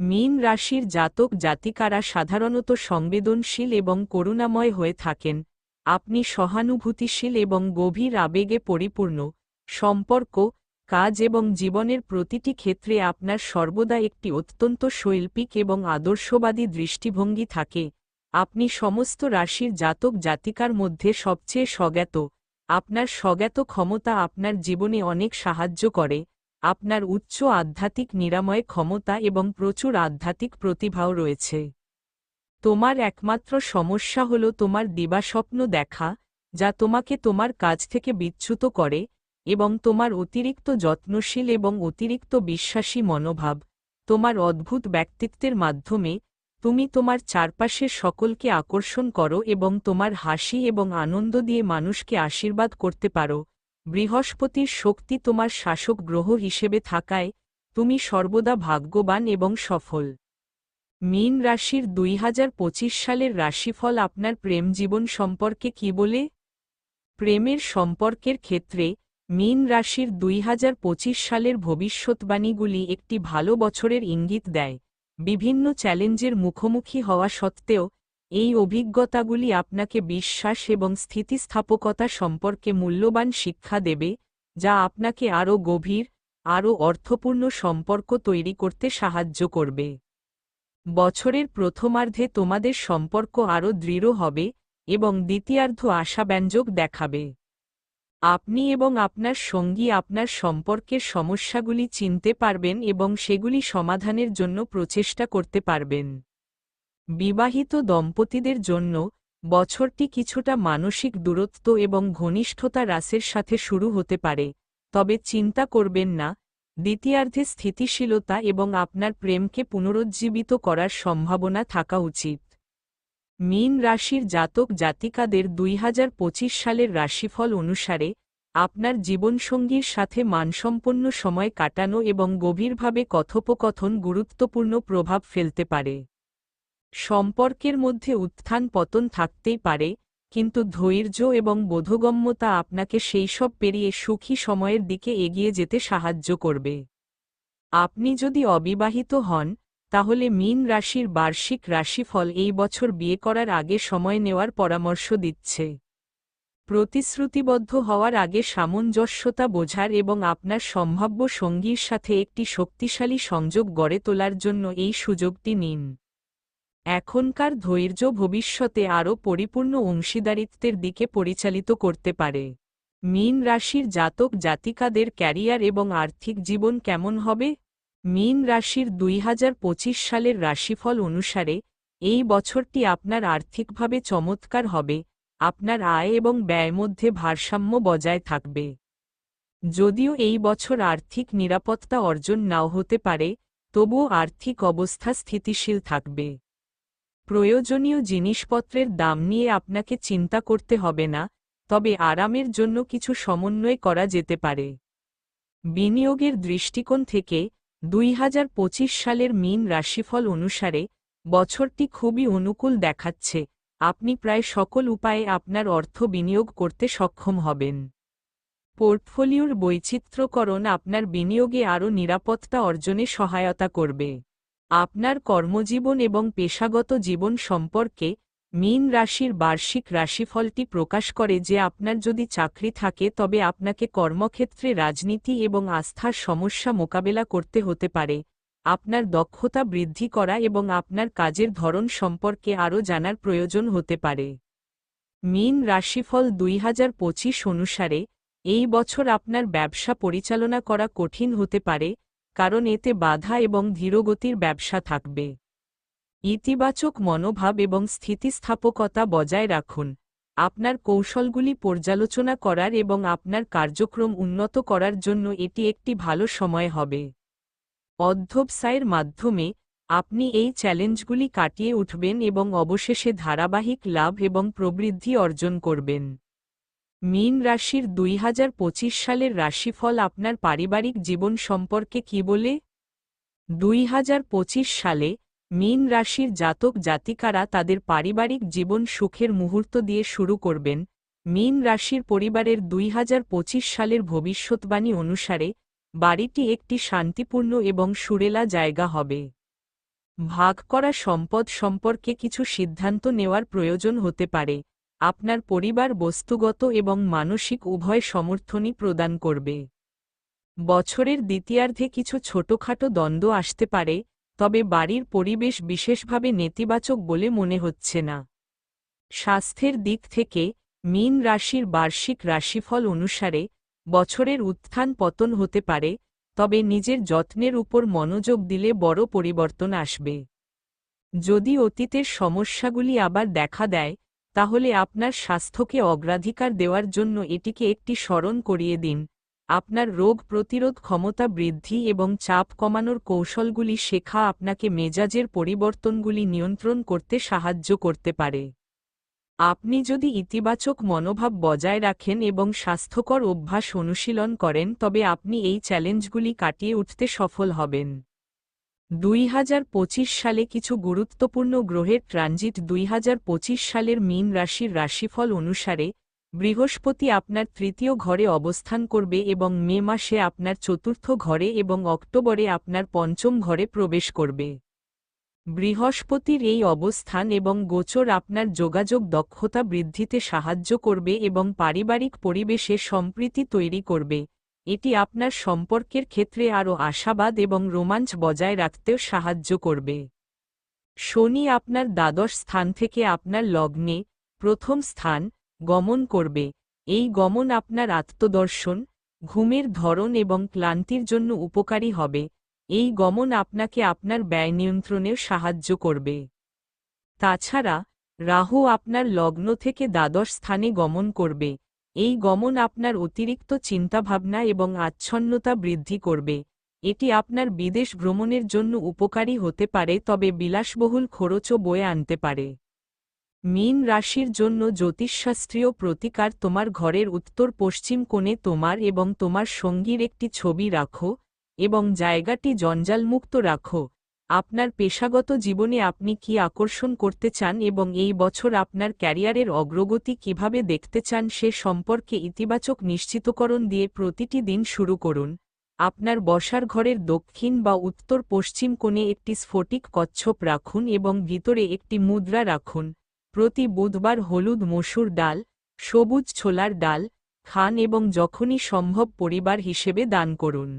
মীন রাশির জাতক জাতিকারা সাধারণত সংবেদনশীল এবং করুণাময় হয়ে থাকেন। আপনি সহানুভূতিশীল এবং গভীর আবেগে পরিপূর্ণ। সম্পর্ক, কাজ এবং জীবনের প্রতিটি ক্ষেত্রে আপনার সর্বদা একটি অত্যন্ত শৈল্পিক এবং আদর্শবাদী দৃষ্টিভঙ্গি থাকে। আপনি সমস্ত রাশির জাতক জাতিকার মধ্যে সবচেয়ে স্বজ্ঞাত। আপনার স্বজ্ঞাত ক্ষমতা আপনার জীবনে অনেক সাহায্য করে। আপনার উচ্চ আধ্যাত্মিক নিরাময় ক্ষমতা এবং প্রচুর আধ্যাত্মিক প্রতিভাও রয়েছে। তোমার একমাত্র সমস্যা হল তোমার দিবাস্বপ্ন দেখা, যা তোমাকে তোমার কাজ থেকে বিচ্যুত করে এবং তোমার অতিরিক্ত যত্নশীল এবং অতিরিক্ত বিশ্বাসী মনোভাব, তোমার অদ্ভুত ব্যক্তিত্বের মাধ্যমে তুমি তোমার চারপাশের সকলকে আকর্ষণ করো এবং তোমার হাসি এবং আনন্দ দিয়ে মানুষকে আশীর্বাদ করতে পারো। বৃহস্পতির শক্তি তোমার শাসক গ্রহ হিসেবে থাকায়, তুমি সর্বদা ভাগ্যবান এবং সফল। মীন রাশির দুই হাজার পঁচিশ সালের রাশিফল আপনার প্রেম জীবন সম্পর্কে কি বলে? প্রেমের সম্পর্কের ক্ষেত্রে, মীন রাশির দুই হাজার পঁচিশ সালের ভবিষ্যৎবাণীগুলি একটি ভালো বছরের ইঙ্গিত দেয়। বিভিন্ন চ্যালেঞ্জের মুখোমুখি হওয়া সত্ত্বেও এই অভিজ্ঞতাগুলি আপনাকে বিশ্বাস এবং স্থিতিস্থাপকতা সম্পর্কে মূল্যবান শিক্ষা দেবে, যা আপনাকে আরও গভীর, আরও অর্থপূর্ণ সম্পর্ক তৈরি করতে সাহায্য করবে। বছরের প্রথমার্ধে তোমাদের সম্পর্ক আরও দৃঢ় হবে এবং দ্বিতীয়ার্ধ আশাব্যঞ্জক দেখাবে। আপনি এবং আপনার সঙ্গী আপনার সম্পর্কের সমস্যাগুলি চিনতে পারবেন এবং সেগুলি সমাধানের জন্য প্রচেষ্টা করতে পারবেন। বিবাহিত দম্পতিদের জন্য বছরটি কিছুটা মানসিক দূরত্ব এবং ঘনিষ্ঠতা হ্রাসের সাথে শুরু হতে পারে, তবে চিন্তা করবেন না, দ্বিতীয়ার্ধে স্থিতিশীলতা এবং আপনার প্রেমকে পুনরুজ্জীবিত করার সম্ভাবনা থাকা উচিত। মীন রাশির জাতক জাতিকাদের দুই হাজার পঁচিশ সালের রাশিফল অনুসারে, আপনার জীবনসঙ্গীর সাথে মানসম্পন্ন সময় কাটানো এবং গভীরভাবে কথোপকথন গুরুত্বপূর্ণ প্রভাব ফেলতে পারে। সম্পর্কের মধ্যে উত্থান পতন থাকতেই পারে, কিন্তু ধৈর্য এবং বোধগম্যতা আপনাকে সেই সব পেরিয়ে সুখী সময়ের দিকে এগিয়ে যেতে সাহায্য করবে। আপনি যদি অবিবাহিত হন, তাহলে মীন রাশির বার্ষিক রাশিফল এই বছর বিয়ে করার আগে সময় নেওয়ার পরামর্শ দিচ্ছে। প্রতিশ্রুতিবদ্ধ হওয়ার আগে সামঞ্জস্যতা বোঝার এবং আপনার সম্ভাব্য সঙ্গীর সাথে একটি শক্তিশালী সংযোগ গড়ে তোলার জন্য এই সুযোগটি নিন। এখনকার ধৈর্য ভবিষ্যতে আরও পরিপূর্ণ অংশীদারিত্বের দিকে পরিচালিত করতে পারে। মীন রাশির জাতক জাতিকাদের ক্যারিয়ার এবং আর্থিক জীবন কেমন হবে? মীন রাশির দুই হাজার পঁচিশ সালের রাশিফল অনুসারে, এই বছরটি আপনার আর্থিকভাবে চমৎকার হবে, আপনার আয় এবং ব্যয় মধ্যে ভারসাম্য বজায় থাকবে। যদিও এই বছর আর্থিক নিরাপত্তা অর্জন নাও হতে পারে, তবুও আর্থিক অবস্থা স্থিতিশীল থাকবে। প্রয়োজনীয় জিনিসপত্রের দাম নিয়ে আপনাকে চিন্তা করতে হবে না, তবে আরামের জন্য কিছু সমন্বয় করা যেতে পারে। বিনিয়োগের দৃষ্টিকোণ থেকে, দুই হাজার পঁচিশ সালের মিন রাশিফল অনুসারে, বছরটি খুবই অনুকূল দেখাচ্ছে, আপনি প্রায় সকল উপায়ে আপনার অর্থ বিনিয়োগ করতে সক্ষম হবেন। পোর্টফোলিওর বৈচিত্র্যকরণ আপনার বিনিয়োগে আরও নিরাপত্তা অর্জনে সহায়তা করবে। আপনার কর্মজীবন এবং পেশাগত জীবন সম্পর্কে মীন রাশির বার্ষিক রাশিফলটি প্রকাশ করে যে আপনার যদি চাকরি থাকে তবে আপনাকে কর্মক্ষেত্রে রাজনীতি এবং আস্থার সমস্যা মোকাবেলা করতে হতে পারে। আপনার দক্ষতা বৃদ্ধি করা এবং আপনার কাজের ধরন সম্পর্কে আরও জানার প্রয়োজন হতে পারে। মীন রাশিফল দুই হাজার পঁচিশ অনুসারে এই বছর আপনার ব্যবসা পরিচালনা করা কঠিন হতে পারে কারণ এতে বাধা এবং ধীরগতির ব্যবসা থাকবে। ইতিবাচক মনোভাব এবং স্থিতিস্থাপকতা বজায় রাখুন। আপনার কৌশলগুলি পর্যালোচনা করার এবং আপনার কার্যক্রম উন্নত করার জন্য এটি একটি ভালো সময় হবে। অধ্যবসায়ের মাধ্যমে আপনি এই চ্যালেঞ্জগুলি কাটিয়ে উঠবেন এবং অবশেষে ধারাবাহিক লাভ এবং প্রবৃদ্ধি অর্জন করবেন। মীন রাশির দুই হাজার পঁচিশ সালের রাশিফল আপনার পারিবারিক জীবন সম্পর্কে কি বলে? দুই হাজার পঁচিশ সালে মীন রাশির জাতক জাতিকারা তাদের পারিবারিক জীবন সুখের মুহূর্ত দিয়ে শুরু করবেন। মীন রাশির পরিবারের দুই হাজার পঁচিশ সালের ভবিষ্যৎবাণী অনুসারে বাড়িটি একটি শান্তিপূর্ণ এবং সুরেলা জায়গা হবে। ভাগ করা সম্পদ সম্পর্কে কিছু সিদ্ধান্ত নেওয়ার প্রয়োজন হতে পারে। আপনার পরিবার বস্তুগত এবং মানসিক উভয় সমর্থনই প্রদান করবে। বছরের দ্বিতীয়ার্ধে কিছু ছোটখাটো দ্বন্দ্ব আসতে পারে, তবে বাড়ির পরিবেশ বিশেষভাবে নেতিবাচক বলে মনে হচ্ছে না। স্বাস্থ্যের দিক থেকে, মীন রাশির বার্ষিক রাশিফল অনুসারে, বছরের উত্থান পতন হতে পারে, তবে নিজের যত্নের উপর মনোযোগ দিলে বড় পরিবর্তন আসবে। যদি অতীতের সমস্যাগুলি আবার দেখা দেয় তাহলে আপনার স্বাস্থ্যকে অগ্রাধিকার দেওয়ার জন্য এটিকে একটি স্মরণ করিয়ে দিন। আপনার রোগ প্রতিরোধ ক্ষমতা বৃদ্ধি এবং চাপ কমানোর কৌশলগুলি শেখা আপনাকে মেজাজের পরিবর্তনগুলি নিয়ন্ত্রণ করতে সাহায্য করতে পারে। আপনি যদি ইতিবাচক মনোভাব বজায় রাখেন এবং স্বাস্থ্যকর অভ্যাস অনুশীলন করেন, তবে আপনি এই চ্যালেঞ্জগুলি কাটিয়ে উঠতে সফল হবেন। দুই হাজার পঁচিশ সালে কিছু গুরুত্বপূর্ণ গ্রহের ট্রানজিট দুই হাজার পঁচিশ সালের মীন রাশির রাশিফল অনুসারে, বৃহস্পতি আপনার তৃতীয় ঘরে অবস্থান করবে এবং মে মাসে আপনার চতুর্থ ঘরে এবং অক্টোবরে আপনার পঞ্চম ঘরে প্রবেশ করবে। বৃহস্পতির এই অবস্থান এবং গোচর আপনার যোগাযোগ দক্ষতা বৃদ্ধিতে সাহায্য করবে এবং পারিবারিক পরিবেশে সম্প্রীতি তৈরি করবে। এটি আপনার সম্পর্কের ক্ষেত্রে আরও আশাবাদ এবং রোমাঞ্চ বজায় রাখতেও সাহায্য করবে। শনি আপনার দ্বাদশ স্থান থেকে আপনার লগ্নে প্রথম স্থান গমন করবে। এই গমন আপনার আত্মদর্শন, ঘুমের ধরন এবং ক্লান্তির জন্য উপকারী হবে। এই গমন আপনাকে আপনার ব্যয় নিয়ন্ত্রণেও সাহায্য করবে। তাছাড়া রাহু আপনার লগ্ন থেকে দ্বাদশ স্থানে গমন করবে। এই গমন আপনার অতিরিক্ত চিন্তাভাবনা এবং আচ্ছন্নতা বৃদ্ধি করবে। এটি আপনার বিদেশ ভ্রমণের জন্য উপকারী হতে পারে, তবে বিলাসবহুল খরচও বয়ে আনতে পারে। মীন রাশির জন্য জ্যোতিষশাস্ত্রীয় প্রতিকার, তোমার ঘরের উত্তর পশ্চিম কোণে তোমার এবং তোমার সঙ্গীর একটি ছবি রাখো এবং জায়গাটি জঞ্জালমুক্ত রাখো। আপনার পেশাগত জীবনে আপনি কি আকর্ষণ করতে চান এবং এই বছর আপনার ক্যারিয়ারের অগ্রগতি কীভাবে দেখতে চান সে সম্পর্কে ইতিবাচক নিশ্চিতকরণ দিয়ে প্রতিটি দিন শুরু করুন। আপনার বসার ঘরের দক্ষিণ বা উত্তর পশ্চিম কোণে একটি স্ফটিক কচ্ছপ রাখুন এবং ভিতরে একটি মুদ্রা রাখুন। প্রতি বুধবার হলুদ মসুর ডাল, সবুজ ছোলার ডাল, খান এবং যখনই সম্ভব পরিবার হিসেবে দান করুন।